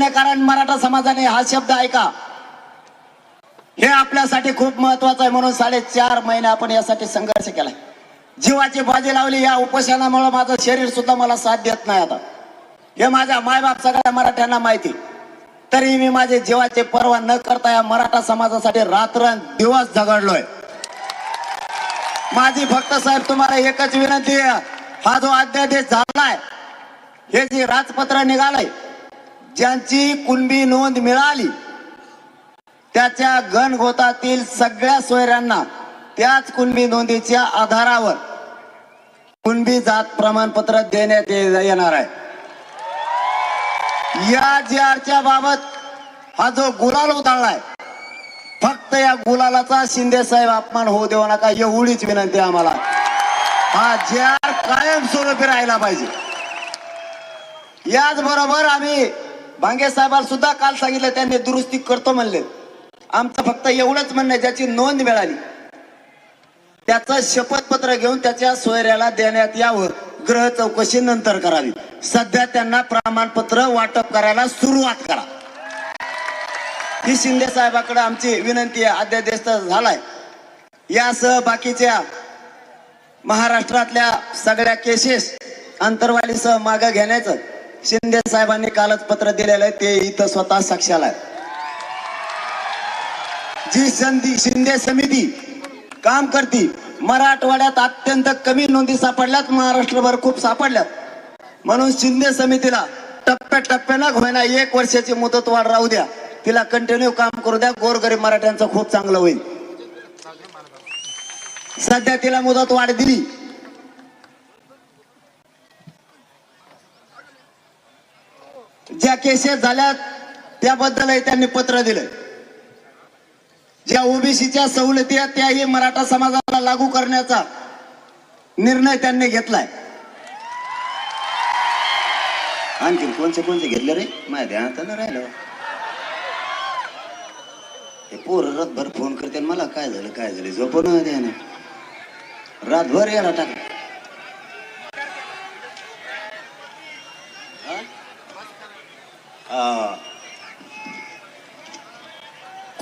कारण मराठा समाजाने हा शब्द ऐका. हे आपल्यासाठी खूप महत्वाचं आहे म्हणून साडेचार महिने आपण यासाठी संघर्ष केलाय. जीवाची बाजी लावली या उपोषणामुळे माझं शरीर सुद्धा मला साथ देत नाही आता. हे माझ्या मायबाप सगळ्या मराठ्यांना माहिती. तरी मी माझे जीवाचे पर्वा न करता या मराठा समाजासाठी रात्र दिवस झगडलोय. माझी फक्त साहेब तुम्हाला एकच विनंती आहे. हा जो अध्यादेश झालाय हे जे राजपत्र निघालंय ज्यांची कुणबी नोंद मिळाली त्याच्या गणगोतातील सगळ्या सोयऱ्यांना त्याच कुणबी नोंदीच्या आधारावर कुणबी जात प्रमाणपत्र देण्यात ये- येणार आहे. या जी आरच्या बाबत हा जो गुलाल उधळलाय फक्त या गुलालाचा शिंदे साहेब अपमान होऊ देऊ नका एवढीच विनंती आम्हाला. हा जे आर कायमस्वरूपी राहिला पाहिजे. याचबरोबर आम्ही भांगे साहेबांना सुद्धा काल सांगितलं त्यांनी दुरुस्ती करतो म्हणले. आमचं फक्त एवढंच म्हणणं ज्याची नोंद मिळाली. त्याचं शपथपत्र घेऊन त्याच्या सोयऱ्याला देण्यात यावं. ग्रह चौकशी नंतर करावी. सध्या त्यांना प्रमाणपत्र वाटप करायला सुरुवात करा. ही शिंदे साहेबाकडे आमची विनंती आहे अध्यादेश तर झालाय. यासह बाकीच्या महाराष्ट्रातल्या सगळ्या केसेस अंतरवालीसह मागं घेण्याचं. शिंदे साहेबांनी कालच पत्र दिलेलं आहे ते इथं स्वतः साक्षाला जी संधी शिंदे समिती काम करती मराठवाड्यात अत्यंत कमी नोंदी सापडल्यात महाराष्ट्रभर खूप सापडल्यात. म्हणून शिंदे समितीला टप्प्याटप्प्यानं होईना एक वर्षाची मुदत वाढ राहू द्या. तिला कंटिन्यू काम करू द्या गोरगरीब मराठ्यांचं खूप चांगलं होईल. सध्या तिला मुदत वाढ दिली. ज्या केसेस झाल्यात त्याबद्दलही त्यांनी पत्र दिलं ज्या ओबीसीच्या सवलती आहेत त्याही मराठा समाजाला लागू करण्याचा निर्णय त्यांनी घेतलाय. आणखी कोणते कोणते घेतले रे? माझ्या ध्यानात न राहिलं. हे पोर रातभर फोन करते मला काय झालं काय झालं? झोपून द्या ना रातभर याला टाक.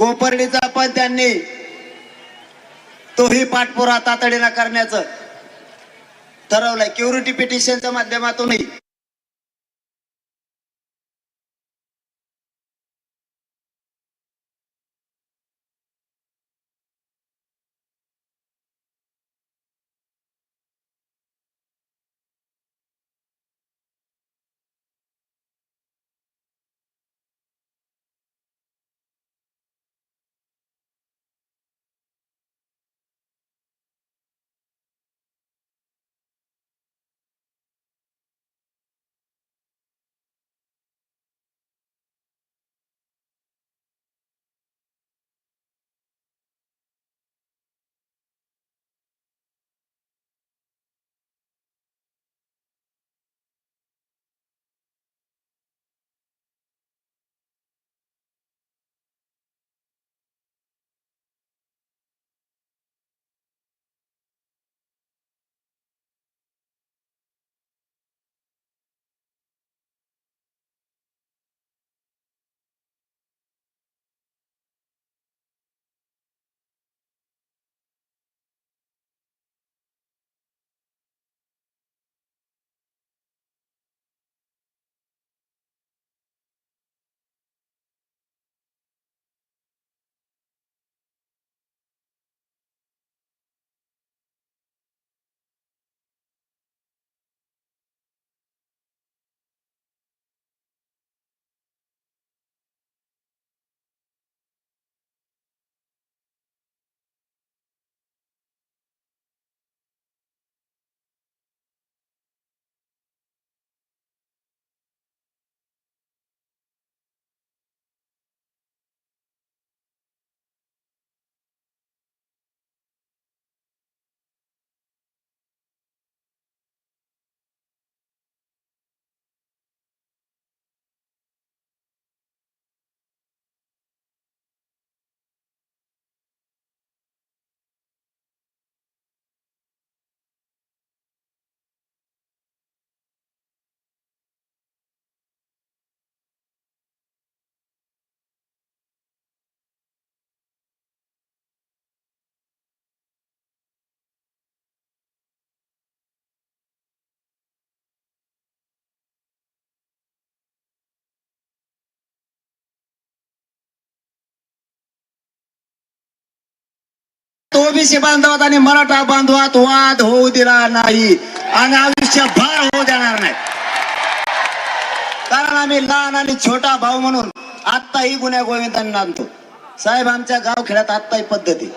कोपर्डीचा पण त्यांनी. तोही पाठपुरा तातडीनं करण्याचं ठरवलंय. क्युरिटी पिटिशनच्या माध्यमातूनही. ओबीसी बांधवात आणि मराठा बांधवात वाद होऊ दिला नाही आणि आयुष्यभर होऊ देणार नाही. कारण आम्ही लहान आणि छोटा भाऊ म्हणून आत्ताही गुन्ह्या गोविंदांना आणतो. साहेब आमच्या गावखेड्यात आत्ताही पद्धती.